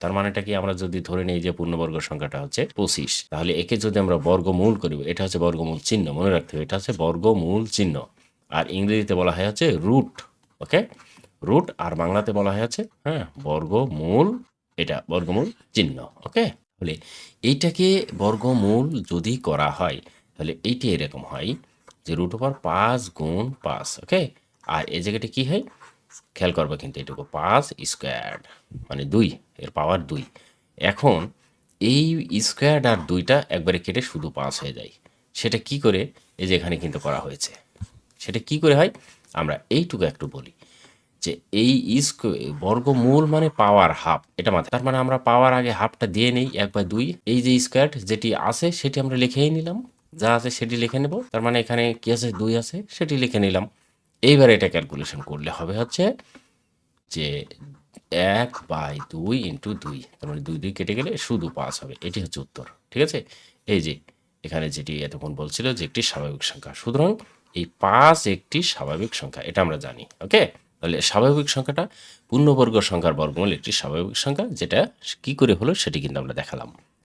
তার মানেটা কি আমরা যদি ধরে নিই যে পূর্ণবর্গ সংখ্যাটা হচ্ছে পঁচিশ, তাহলে একে যদি আমরা বর্গমূল করি, এটা হচ্ছে বর্গমূল চিহ্ন, মনে রাখতে হবে, এটা হচ্ছে বর্গমূল চিহ্ন। আর ইংরেজিতে বলা হয় হচ্ছে রুট, ওকে? রুট আর বাংলাতে বলা হয় হচ্ছে হ্যাঁ বর্গমূল, এটা বর্গমূল চিহ্ন, ওকে? তাহলে এইটাকে বর্গমূল যদি করা হয়, তাহলে এইটা এরকম হয় যে রুট ওভার পাঁচ গুণ পাঁচ, ওকে? আর এই জায়গাটা কি হয়? খেয়াল করবে কিন্তু এটুকু, পাঁচ স্কোয়ার মানে দুই। এর পাওয়ার দুই। এখন এই স্কোয়ার আর দুইটা একবারে কেটে শুধু পাঁচ হয়ে যায়। সেটা কি করে? এই যে এখানে কিন্তু করা হয়েছে। সেটা কি করে হয়? আমরা এইটুকু একটু বলি যে এই বর্গমূল মানে পাওয়ার হাফ এটা মাথায় তার মানে আমরা পাওয়ার আগে হাফটা দিয়ে নেই, এক বা দুই। এই যে স্কোয়ার যেটি আছে, সেটি আমরা লিখেই নিলাম। যা আছে, সেটি লিখে নেব। তার মানে এখানে কি আছে? দুই আছে, সেটি লিখে নিলাম। এইবার এটা ক্যালকুলেশন করলে হবে হচ্ছে যে এক বাই দুই ইন্টু দুই। তার মানে দুই দুই কেটে গেলে শুধু পাঁচ হবে। এটি হচ্ছে উত্তর, ঠিক আছে? এই যে, এখানে যেটি এতক্ষণ বলছিল যে একটি স্বাভাবিক সংখ্যা। সুতরাং এই পাঁচ একটি স্বাভাবিক সংখ্যা, এটা আমরা জানি, ওকে? তাহলে স্বাভাবিক সংখ্যাটা পূর্ণবর্গ সংখ্যার বর্গমূল একটি স্বাভাবিক সংখ্যা, যেটা কি করে হলো সেটি কিন্তু আমরা দেখালাম।